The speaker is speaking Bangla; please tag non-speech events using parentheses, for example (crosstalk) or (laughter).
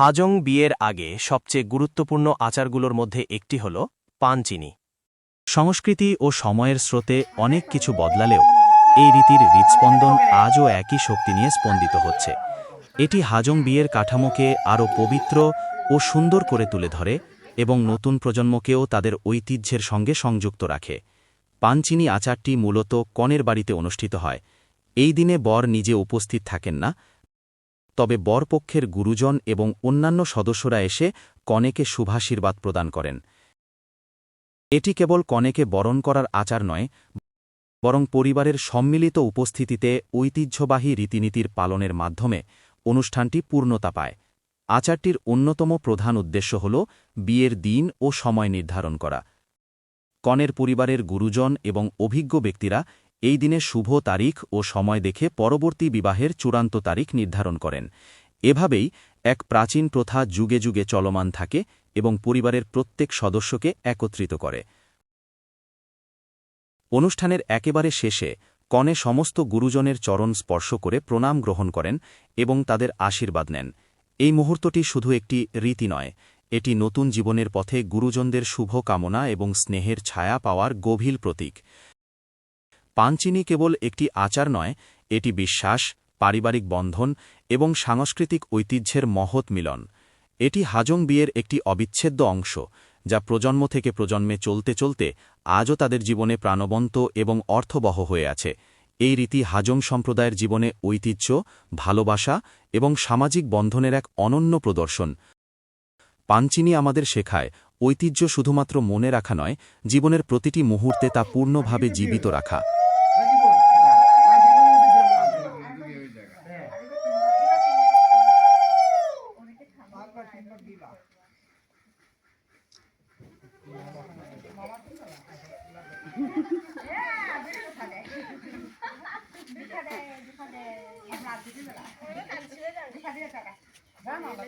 হাজং বিয়ের আগে সবচেয়ে গুরুত্বপূর্ণ আচারগুলোর মধ্যে একটি হল পানচিনি। সংস্কৃতি ও সময়ের স্রোতে অনেক কিছু বদলালেও এই রীতির হৃৎস্পন্দন আজও একই শক্তি নিয়ে স্পন্দিত হচ্ছে। এটি হাজং বিয়ের কাঠামোকে আরও পবিত্র ও সুন্দর করে তুলে ধরে এবং নতুন প্রজন্মকেও তাদের ঐতিহ্যের সঙ্গে সংযুক্ত রাখে। পানচিনি আচারটি মূলত কনের বাড়িতে অনুষ্ঠিত হয়। এই দিনে বর নিজে উপস্থিত থাকেন না তবে বরপক্ষের গুরুজন এবং অন্যান্য সদস্যরা এসে কনেকে শুভাশীর্বাদ প্রদান করেন। এটি কেবল কনেকে বরণ করার আচার নয়, বরং পরিবারের সম্মিলিত উপস্থিতিতে ঐতিহ্যবাহী রীতিনীতির পালনের মাধ্যমে অনুষ্ঠানটি পূর্ণতা পায়। আচারটির অন্যতম প্রধান উদ্দেশ্য হল বিয়ের দিন ও সময় নির্ধারণ করা। কনের পরিবারের গুরুজন এবং অভিজ্ঞ ব্যক্তিরা এই দিনে শুভ তারিখ ও সময় দেখে পরবর্তী বিবাহের চূড়ান্ত তারিখ নির্ধারণ করেন। এভাবেই এক প্রাচীন প্রথা যুগে যুগে চলমান থাকে এবং পরিবারের প্রত্যেক সদস্যকে একত্রিত করে। অনুষ্ঠানের একেবারে শেষে কনে সমস্ত গুরুজনের চরণ স্পর্শ করে প্রণাম গ্রহণ করেন এবং তাদের আশীর্বাদ নেন। এই মুহূর্তটি শুধু একটি রীতি নয় এটি নতুন জীবনের পথে গুরুজনদের শুভ কামনা এবং স্নেহের ছায়া পাওয়ার গভীর প্রতীক। পাঞ্চিনি কেবল একটি আচার নয়, এটি বিশ্বাস, পারিবারিক বন্ধন এবং সাংস্কৃতিক ঐতিহ্যের মহৎ মিলন। এটি হাজং বিয়ের একটি অবিচ্ছেদ্য অংশ, যা প্রজন্ম থেকে প্রজন্মে চলতে চলতে আজও তাদের জীবনে প্রাণবন্ত এবং অর্থবহ হয়ে আছে। এই রীতি হাজং সম্প্রদায়ের জীবনে ঐতিহ্য, ভালোবাসা এবং সামাজিক বন্ধনের এক অনন্য প্রদর্শন। পাঞ্চিনি আমাদের শেখায় ঐতিহ্য শুধুমাত্র মনে রাখা নয় জীবনের প্রতিটি মুহূর্তে তা পূর্ণভাবে জীবিত রাখা। (laughs)